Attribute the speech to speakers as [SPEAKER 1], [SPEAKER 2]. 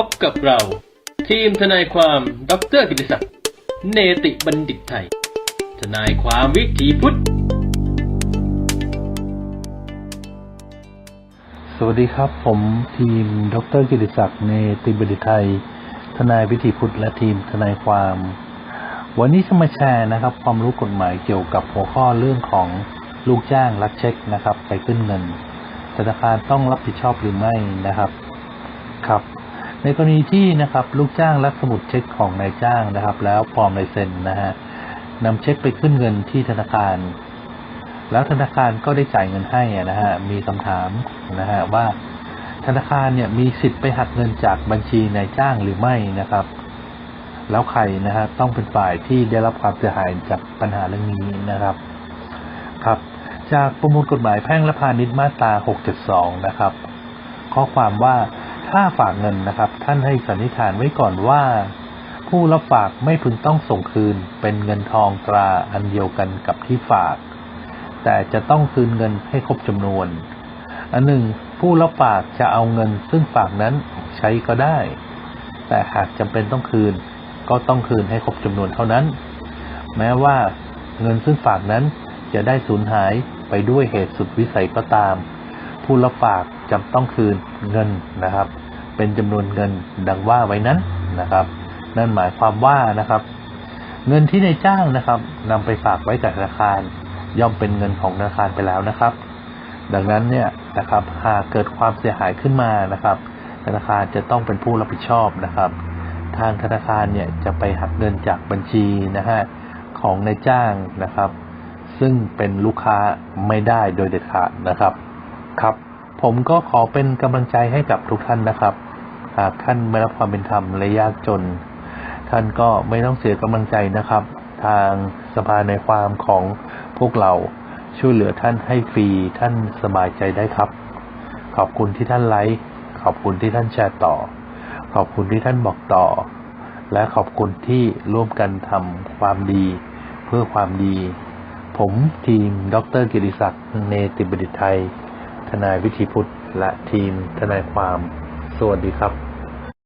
[SPEAKER 1] พบกับเรา ทีมทนายความดรกิติศักดิ์เนติบัณฑิตไทย ทนายความวิถีพุทธ
[SPEAKER 2] สวัสดีครับ ผมทีมดรกิติศักดิ์เนติบัณฑิตไทย ทนายวิถีพุทธและทีมทนายความ วันนี้จะมาแชร์นะครับ ความรู้กฎหมายเกี่ยวกับหัวข้อเรื่องของลูกจ้างรับเช็คนะครับไปขึ้นเงินธนาคารต้องรับผิดชอบหรือไม่นะครับ ครับ ในกรณีที่นะครับลูกจ้างรับสมุดเช็คของนายจ้างนะครับ แล้วปลอมลายเซ็นนะฮะนำเช็คไปขึ้นเงินที่ธนาคาร แล้วธนาคารก็ได้จ่ายเงินให้นะฮะมีคำถามนะฮะว่าธนาคารเนี่ยมีสิทธิ์ไปหักเงินจากบัญชีนายจ้างหรือไม่นะครับ แล้วใครนะฮะต้องเป็นฝ่ายที่ได้รับความเสียหายจากปัญหาเรื่องนี้นะครับ ครับ จากประมวลกฎหมายแพ่งและพาณิชย์มาตรา 672 นะครับ ข้อความว่า ถ้าฝากเงินนะครับ ท่านให้สันนิษฐานไว้ก่อนว่า ผู้รับฝากไม่พึงต้องส่งคืนเป็นเงินทองตราอันเดียวกันกับที่ฝาก แต่จะต้องคืนเงินให้ครบจำนวน อันหนึ่ง ผู้รับฝากจะเอาเงินซึ่งฝากนั้นใช้ก็ได้ แต่หากจำเป็นต้องคืน ก็ต้องคืนให้ครบจำนวนเท่านั้น แม้ว่าเงินซึ่งฝากนั้นจะได้สูญหายไปด้วยเหตุสุดวิสัยก็ตาม ผู้รับฝากจำต้องคืนเงินนะครับ เป็นจำนวนเงินดังว่าไว้นั้นนะครับ นั่นหมายความว่านะครับ เงินที่นายจ้างนะครับนำไปฝากไว้กับธนาคาร ย่อมเป็นเงินของธนาคารไปแล้วนะครับ ดังนั้นเนี่ยนะครับหากเกิดความเสียหายขึ้นมานะครับ ธนาคารจะต้องเป็นผู้รับผิดชอบนะครับ ทางธนาคารเนี่ยจะไปหักเงินจากบัญชีนะฮะของนายจ้างนะครับ ซึ่งเป็นลูกค้าไม่ได้โดยเด็ดขาดนะครับครับ ผมก็ขอเป็นกำลังใจให้กับทุกท่านนะครับ หากท่านไม่รับความเป็นธรรมและยากจน ท่านก็ไม่ต้องเสียกำลังใจนะครับ ทางสภาในความของพวกเราช่วยเหลือท่านให้ฟรีท่านสบายใจได้ครับ ขอบคุณที่ท่านไลค์ขอบคุณที่ท่านแชร์ต่อ ขอบคุณที่ท่านบอกต่อ และขอบคุณที่ร่วมกันทำความดี เพื่อความดี ผมทีม ดรกิติศักดิ์เนติบัณฑิตไทย นายวิธีพุทธและทีมทนายความ สวัสดีครับ